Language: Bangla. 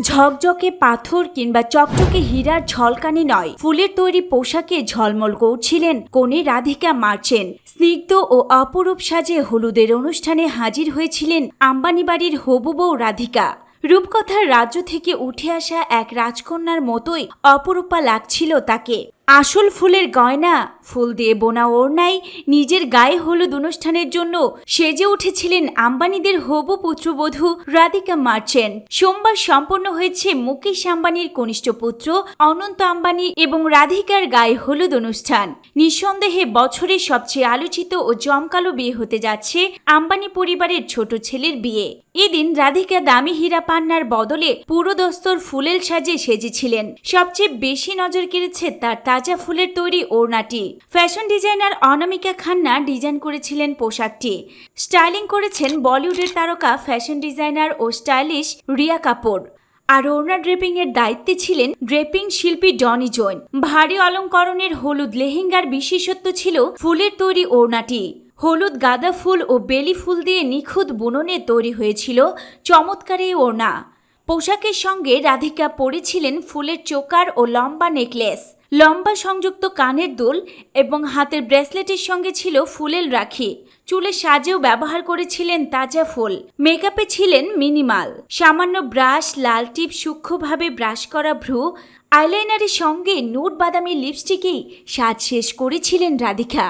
ঝকঝকে পাথর কিংবা চকচকে হীরার ঝলকানি নয়। ফুলের তৈরি পোশাকে ঝলমল করছিলেন কনে রাধিকা মার্চেন স্নিগ্ধ ও অপরূপ সাজে হলুদের অনুষ্ঠানে হাজির হয়েছিলেন আম্বানি বাড়ির হবু বউ রাধিকা। রূপকথার রাজ্য থেকে উঠে আসা এক রাজকন্যার মতোই অপরূপা লাগছিল তাকে। আসল ফুলের গয়না, ফুল দিয়ে বোনা ওড়নায় নিজের গায়ে হলুদ অনুষ্ঠানের জন্য সেজে উঠেছিলেন আম্বানিদের হবু পুত্রবধূ রাধিকা মার্চেন্ট। সোমবার সম্পন্ন হয়েছে মুকেশ আম্বানির কনিষ্ঠ পুত্র অনন্ত আম্বানি এবং রাধিকার গায়ে হলুদ অনুষ্ঠান। নিঃসন্দেহে বছরের সবচেয়ে আলোচিত ও জমকালো বিয়ে হতে যাচ্ছে আম্বানি পরিবারের ছোট ছেলের বিয়ে। এদিন রাধিকা দামি হীরা পান্নার বদলে পুরো দস্তর ফুলেল সাজে সেজেছিলেন। সবচেয়ে বেশি নজর কেড়েছে তার তাজা ফুলের তৈরি ওড়নাটি। Fashion designer Anamika Khanna design করেছিলেন পোশাকটি। স্টাইলিং করেছেন বলিউডের তারকা, ফ্যাশন ডিজাইনার ও স্টাইলিশ রিয়া কাপুর। আর ওড়না ড্রেপিং এর দায়িত্বে ছিলেন ড্রেপিং শিল্পী ডনি জৈন। ভারী অলঙ্করণের হলুদ লেহেঙ্গার বিশেষত্ব ছিল ফুলের তৈরি ওড়নাটি। হলুদ গাঁদা ফুল ও বেলি ফুল দিয়ে নিখুঁত বুননে তৈরি হয়েছিল চমৎকার এই ওড়না। পোশাকের সঙ্গে রাধিকা পরেছিলেন ফুলের চোকার ও লম্বা নেকলেস। লম্বা সংযুক্ত কানের দুল এবং হাতের ব্রেসলেটের সঙ্গে ছিল ফুলেল রাখি। চুলে সাজেও ব্যবহার করেছিলেন তাজা ফুল। মেকআপে ছিলেন মিনিমাল। সামান্য ব্রাশ, লাল টিপ, সূক্ষ্মভাবে ব্রাশ করা ভ্রু, আইলাইনারের সঙ্গে নুট বাদামি লিপস্টিকেই সাজ শেষ করেছিলেন রাধিকা।